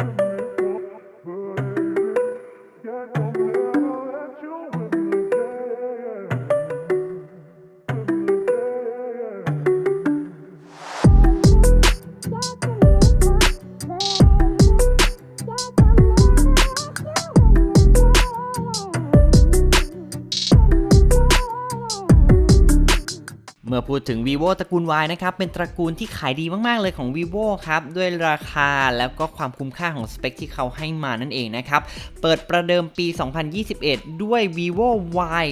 everyone. มื่อพูดถึง vivo ตระกูล Y นะครับ เป็นตระกูลที่ขายดีมาก ๆ เลยของ vivo ครับ ด้วยราคาแล้วก็ความคุ้มค่าของสเปคที่เขาให้มานั่นเองนะครับ เปิดประเดิมปี 2021 ด้วย vivo Y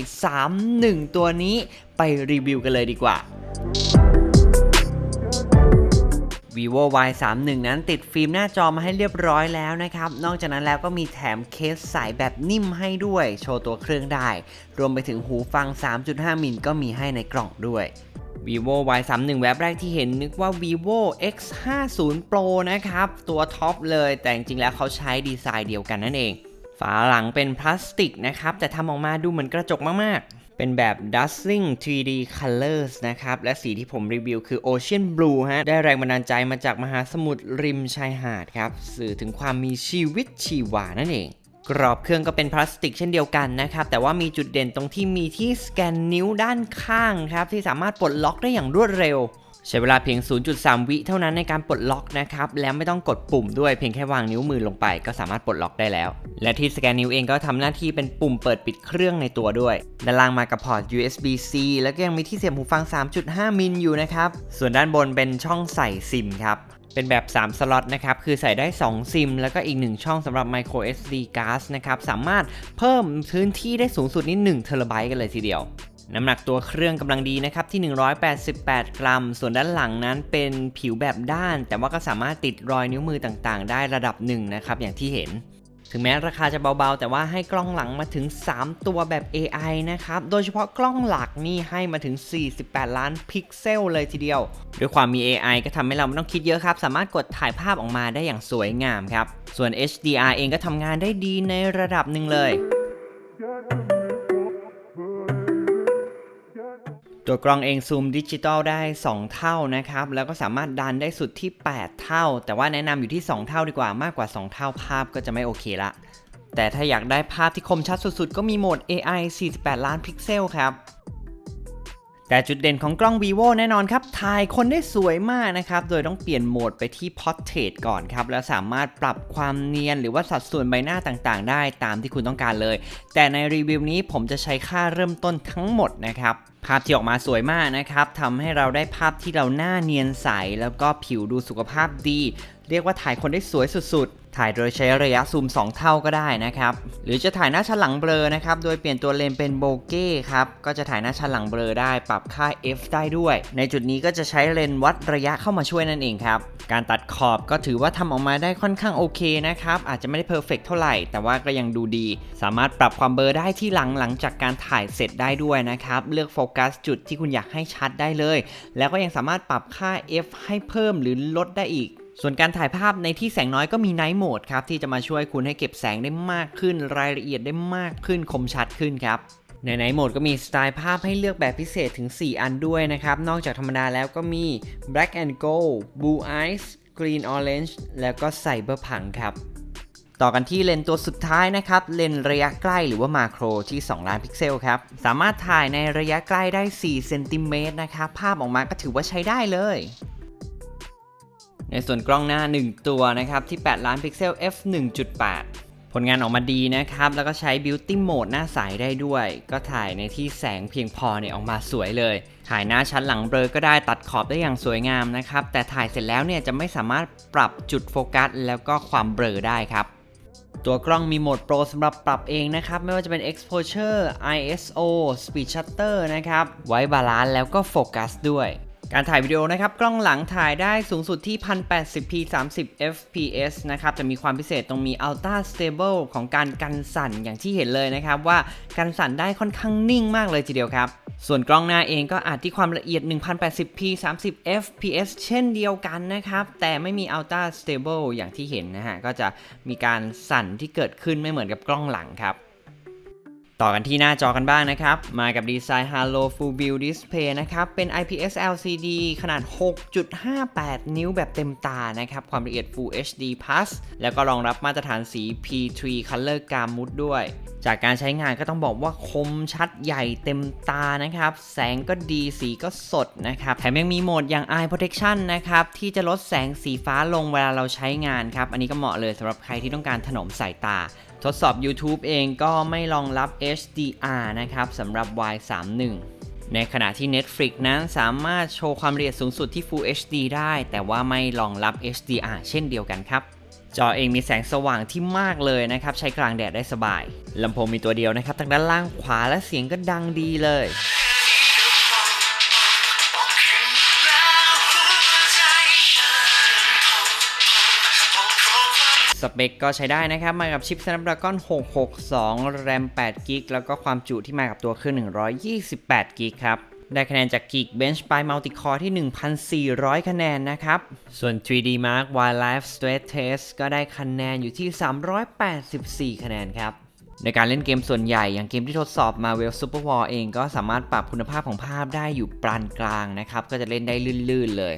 31 ตัวนี้ไปรีวิวกันเลยดีกว่า vivo Y 3 1นั้นติดฟิล์มหน้าจอมาให้เรียบร้อยแล้วนะครับ นอกจากนั้นแล้วก็มีแถมเคสใสแบบนิ่มให้ด้วย โชว์ตัวเครื่องได้ รวมไปถึงหูฟัง 3.5 มิลก็มีให้ในกล่องด้วย vivo Y 3 1แว็บแรกที่เห็นนึกว่า vivo X 5 0 Pro นะครับ ตัวท็อปเลย แต่จริงแล้วเขาใช้ดีไซน์เดียวกันนั่นเอง ฝาหลังเป็นพลาสติกนะครับ แต่ทำออกมาดูเหมือนกระจกมากๆ เป็นแบบ dusting 3D Colors นะครับ และสีที่ผมรีวิวคือ Ocean Blue ฮะ ได้แรงบันดาลใจมาจากมหาสมุทรริมชายหาดครับ สื่อถึงความมีชีวิตชีวานั่นเองกรอบเครื่องก็เป็นพลาสติกเช่นเดียวกันนะครับ แต่ว่ามีจุดเด่นตรงที่มีที่สแกนนิ้วด้านข้างครับ ที่สามารถปลดล็อกได้อย่างรวดเร็ว ใช้เวลาเพียง 0.3 วิเท่านั้นในการปลดล็อกนะครับ แล้วไม่ต้องกดปุ่มด้วยเพียงแค่วางนิ้วมือลงไป ก็สามารถปลดล็อกได้แล้ว และที่สแกนนิ้วเองก็ทำหน้าที่เป็นปุ่มเปิดปิดเครื่องในตัวด้วย ด้านล่างมากับพอร์ต USB-C แล้วก็ยังมีที่เสียบหูฟัง 3.5 มิลอยู่นะครับ ส่วนด้านบนเป็นช่องใส่ซิมครับเป็นแบบ 3 สล็อตนะครับ คือใส่ได้ 2 ซิม แล้วก็อีก 1 ช่องสำหรับ micro SD card นะครับ สามารถเพิ่มพื้นที่ได้สูงสุดนี่1เทราไบต์กันเลยทีเดียว น้ำหนักตัวเครื่องกำลังดีนะครับที่ 188 กรัม ส่วนด้านหลังนั้นเป็นผิวแบบด้าน แต่ว่าก็สามารถติดรอยนิ้วมือต่างๆ ได้ระดับหนึ่งนะครับอย่างที่เห็น ถึงแม้ราคาจะเบาๆ แต่ว่าให้กล้องหลังมาถึง 3 ตัวแบบ AI นะครับ โดยเฉพาะกล้องหลักนี่ให้มาถึง 48 ล้านพิกเซลเลยทีเดียว ด้วยความมี AI ก็ทำให้เราไม่ต้องคิดเยอะครับ สามารถกดถ่ายภาพออกมาได้อย่างสวยงามครับ ส่วน HDR เองก็ทำงานได้ดีในระดับหนึ่งเลย ตัวกล้องเองซูมดิจิตอลได้ 2 เท่านะครับ แล้วก็สามารถดันได้สุดที่ 8 เท่า แต่ว่าแนะนำอยู่ที่ 2 เท่าดีกว่ามากกว่า 2 เท่าภาพก็จะไม่โอเคละ แต่ถ้าอยากได้ภาพที่คมชัดสุดๆ ก็มีโหมด AI 48 ล้านพิกเซลครับแต่จุดเด่นของกล้อง vivo แน่นอนครับ ถ่ายคนได้สวยมากนะครับ โดยต้องเปลี่ยนโหมดไปที่ portrait ก่อนครับ แล้วสามารถปรับความเนียนหรือว่าสัดส่วนใบหน้าต่างๆ ได้ตามที่คุณต้องการเลย แต่ในรีวิวนี้ผมจะใช้ค่าเริ่มต้นทั้งหมดนะครับ ภาพที่ออกมาสวยมากนะครับทำให้เราได้ภาพที่เราหน้าเนียนใส แล้วก็ผิวดูสุขภาพดี เรียกว่าถ่ายคนได้สวยสุด ถ่ายโดยใช้ระยะซูม 2 เท่าก็ได้นะครับ หรือจะถ่ายหน้าชั้นหลังเบลอนะครับ โดยเปลี่ยนตัวเลนส์เป็นโบเก้ครับ ก็จะถ่ายหน้าชั้นหลังเบลอได้ ปรับค่า f ได้ด้วย ในจุดนี้ก็จะใช้เลนส์วัดระยะเข้ามาช่วยนั่นเองครับ การตัดขอบก็ถือว่าทำออกมาได้ค่อนข้างโอเคนะครับ อาจจะไม่ได้เพอร์เฟกเท่าไหร่ แต่ว่าก็ยังดูดี สามารถปรับความเบลอได้ที่หลังหลังจากการถ่ายเสร็จได้ด้วยนะครับ เลือกโฟกัสจุดที่คุณอยากให้ชัดได้เลย แล้วก็ยังสามารถปรับค่า f ให้เพิ่มหรือลดได้อีกส่วนการถ่ายภาพในที่แสงน้อยก็มี Night Mode ครับ ที่จะมาช่วยคุณให้เก็บแสงได้มากขึ้น รายละเอียดได้มากขึ้นคมชัดขึ้นครับ ใน Night Mode ก็มีสไตล์ภาพให้เลือกแบบพิเศษถึง 4 อันด้วยนะครับ นอกจากธรรมดาแล้วก็มี Black and Gold Blue Eyes Green Orange แล้วก็ Cyberpunk ครับ ต่อกันที่เลนส์ตัวสุดท้ายนะครับ เลนส์ระยะใกล้หรือว่ามาโครที่ 2 ล้านพิกเซลครับ สามารถถ่ายในระยะใกล้ได้4เซนติเมตรนะครับ ภาพออกมาก็ถือว่าใช้ได้เลย ในส่วนกล้องหน้า 1 ตัวนะครับที่ 8 ล้านพิกเซล f 1.8 ผลงานออกมาดีนะครับ แล้วก็ใช้ Beauty Mode หน้าใสได้ด้วย ก็ถ่ายในที่แสงเพียงพอเนี่ยออกมาสวยเลย ถ่ายหน้าชั้นหลังเบลอก็ได้ตัดขอบได้อย่างสวยงามนะครับ แต่ถ่ายเสร็จแล้วเนี่ยจะไม่สามารถปรับจุดโฟกัส แล้วก็ความเบลอได้ครับตัวกล้องมีโหมดโปรสำหรับปรับเองนะครับ ไม่ว่าจะเป็น exposure ISO speed shutter นะครับ ไว้บาลานซ์แล้วก็โฟกัสด้วย การถ่ายวิดีโอนะครับ กล้องหลังถ่ายได้สูงสุดที่ 1080p 30 fps นะครับจะมีความพิเศษตรงมี ultra stable ของการกันสั่นอย่างที่เห็นเลยนะครับ ว่ากันสั่นได้ค่อนข้างนิ่งมากเลยทีเดียวครับ ส่วนกล้องหน้าเองก็อาจที่ความละเอียด 1080p 30 fps เช่นเดียวกันนะครับ แต่ไม่มี ultra stable อย่างที่เห็นนะฮะก็จะมีการสั่นที่เกิดขึ้นไม่เหมือนกับกล้องหลังครับ ต่อกันที่หน้าจอกันบ้างนะครับ มากับดีไซน์ Halo Full View Display นะครับ เป็น IPS LCD ขนาด 6.58 นิ้วแบบเต็มตานะครับ ความละเอียด Full HD Plus แล้วก็รองรับมาตรฐานสี P3 Color Gamut ด้วย จากการใช้งานก็ต้องบอกว่าคมชัดใหญ่เต็มตานะครับ แสงก็ดีสีก็สดนะครับ แถมยังมีโหมดอย่าง Eye Protection นะครับ ที่จะลดแสงสีฟ้าลงเวลาเราใช้งานครับ อันนี้ก็เหมาะเลยสำหรับใครที่ต้องการถนอมสายตา ทดสอบ YouTube เองก็ไม่รองรับ HDR นะครับสำหรับ Y31 ในขณะที่ Netflix นั้นสามารถโชว์ความละเอียดสูงสุดที่ Full HD ได้ แต่ว่าไม่รองรับ HDR เช่นเดียวกันครับจอเองมีแสงสว่างที่มากเลยนะครับ ใช้กลางแดดได้สบายลำโพงมีตัวเดียวนะครับทางด้านล่างขวาและเสียงก็ดังดีเลย สเปคก็ใช้ได้นะครับ มากับชิป Snapdragon 662 RAM 8 g b แล้วก็ความจุที่มากับตัวเครื่อง128 g b ครับได้คะแนนจาก Geekbench by Multicore ที่ 1,400 คะแนนนะครับ ส่วน 3D Mark Wildlife Stress Test ก็ได้คะแนนอยู่ที่ 384 คะแนนครับ ในการเล่นเกมส่วนใหญ่ อย่างเกมที่ทดสอบ Marvel Super War เองก็สามารถปรับคุณภาพของภาพได้อยู่ปานกลางนะครับ ก็จะเล่นได้ลื่นๆเลย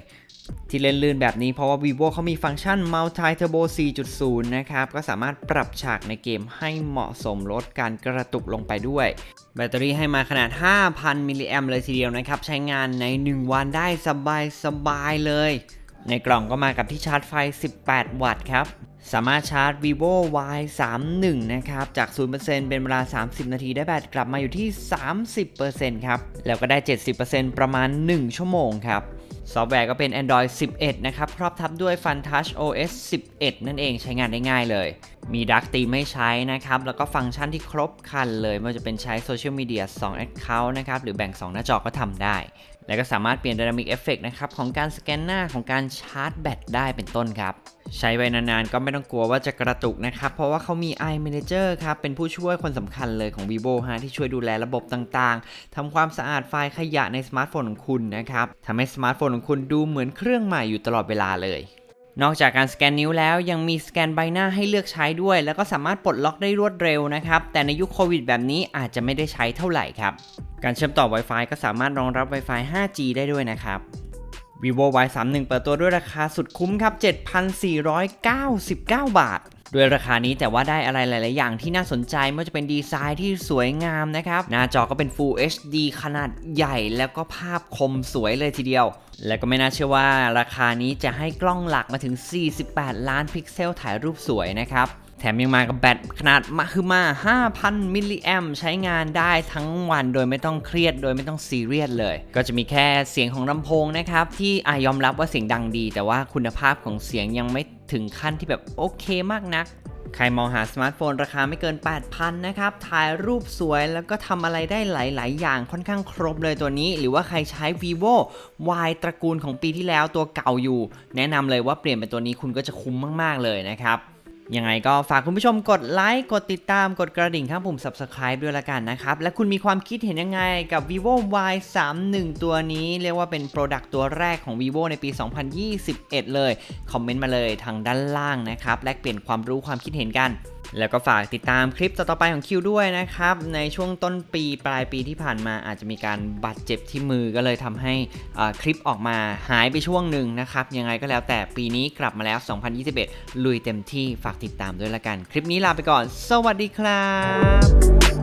ที่เล่นลื่นแบบนี้เพราะว่า vivo เขามีฟังก์ชัน multi turbo 4.0 นะครับ ก็สามารถปรับฉากในเกมให้เหมาะสมลดการกระตุกลงไปด้วย แบตเตอรี่ให้มาขนาด 5,000 มิลลิแอมเลยทีเดียวนะครับ ใช้งานใน 1 วันได้สบายๆเลย ในกล่องก็มากับที่ชาร์จไฟ 18 วัตต์ครับ สามารถชาร์จ vivo y 3 1นะครับ จาก 0%เป็นเวลา 30 นาทีได้แบตกลับมาอยู่ที่ 30%ครับ แล้วก็ได้ 70%ประมาณ 1 ชั่วโมงครับ ซอฟต์แวร์ก็เป็น Android 11 นะครับ ครอบทับด้วย FunTouch OS 11 นั่นเองใช้งานได้ง่ายเลย มี Dark Theme ไม่ใช้นะครับ แล้วก็ฟังก์ชันที่ครบครันเลยไม่ว่าจะเป็นใช้โซเชียลมีเดีย2 Account นะครับ หรือแบ่ง 2 หน้าจอก็ทำได้ แล้วก็สามารถเปลี่ยน Dynamic Effect นะครับของการสแกนหน้าของการชาร์จแบตได้เป็นต้นครับใช้ไปนานๆ ก็ไม่ต้องกลัวว่าจะกระตุกนะครับ เพราะว่าเขามี iManager ครับ เป็นผู้ช่วยคนสำคัญเลยของ vivo ฮะที่ช่วยดูแลระบบต่างๆ ทำความสะอาดไฟล์ขยะในสมาร์ทโฟนของคุณนะครับทำให้สมาร์ทโฟนของคุณดูเหมือนเครื่องใหม่อยู่ตลอดเวลาเลย นอกจากการสแกนนิ้วแล้วยังมีสแกนใบหน้าให้เลือกใช้ด้วย แล้วก็สามารถปลดล็อกได้รวดเร็วนะครับ แต่ในยุคโควิดแบบนี้อาจจะไม่ได้ใช้เท่าไหร่ครับ การเชื่อมต่อ Wi-Fi ก็สามารถรองรับ Wi-Fi 5G ได้ด้วยนะครับ vivo y 3 1เปิดตัวด้วยราคาสุดคุ้มครับ 7,499 บาท ด้วยราคานี้แต่ว่าได้อะไรหลาย ๆ อย่างที่น่าสนใจไม่ว่าจะเป็นดีไซน์ที่สวยงามนะครับ หน้าจอก็เป็น Full HD ขนาดใหญ่แล้วก็ภาพคมสวยเลยทีเดียว และก็ไม่น่าเชื่อว่าราคานี้จะให้กล้องหลักมาถึง 48 ล้านพิกเซลถ่ายรูปสวยนะครับ แถมยังมากับแบตขนาดมาคือมา 5,000 มิลลิแอมใช้งานได้ทั้งวันโดยไม่ต้องเครียดโดยไม่ต้องซีเรียสเลย ก็จะมีแค่เสียงของลำโพงนะครับ ที่อายอมรับว่าเสียงดังดี แต่ว่าคุณภาพของเสียงยังไม่ถึงขั้นที่แบบโอเคมากนัก ใครมองหาสมาร์ทโฟนราคาไม่เกิน 8,000 นะครับ ถ่ายรูปสวยแล้วก็ทำอะไรได้หลาย ๆ อย่างค่อนข้างครบเลยตัวนี้ หรือว่าใครใช้ vivo Y ตระกูลของปีที่แล้วตัวเก่าอยู่ แนะนำเลยว่าเปลี่ยนเป็นตัวนี้คุณก็จะคุ้มมาก ๆ เลยนะครับ ยังไงก็ฝากคุณผู้ชมกดไลค์กดติดตามกดกระดิ่งข้างปุ่ม subscribe ด้วยละกันนะครับ และคุณมีความคิดเห็นยังไงกับ vivo y 3 1ตัวนี้ เรียกว่าเป็นโปรดักต์ตัวแรกของ vivo ในปี 2021 เลย คอมเมนต์มาเลยทางด้านล่างนะครับแลกเปลี่ยนความรู้ความคิดเห็นกัน แล้วก็ฝากติดตามคลิปต่อๆไปของคิวด้วยนะครับ ในช่วงต้นปีปลายปีที่ผ่านมาอาจจะมีการบาดเจ็บที่มือก็เลยทำให้คลิปออกมาหายไปช่วงหนึ่งนะครับ ยังไงก็แล้วแต่ปีนี้กลับมาแล้ว 2021 ลุยเต็มที่ฝากติดตามด้วยละกัน คลิปนี้ลาไปก่อน สวัสดีครับ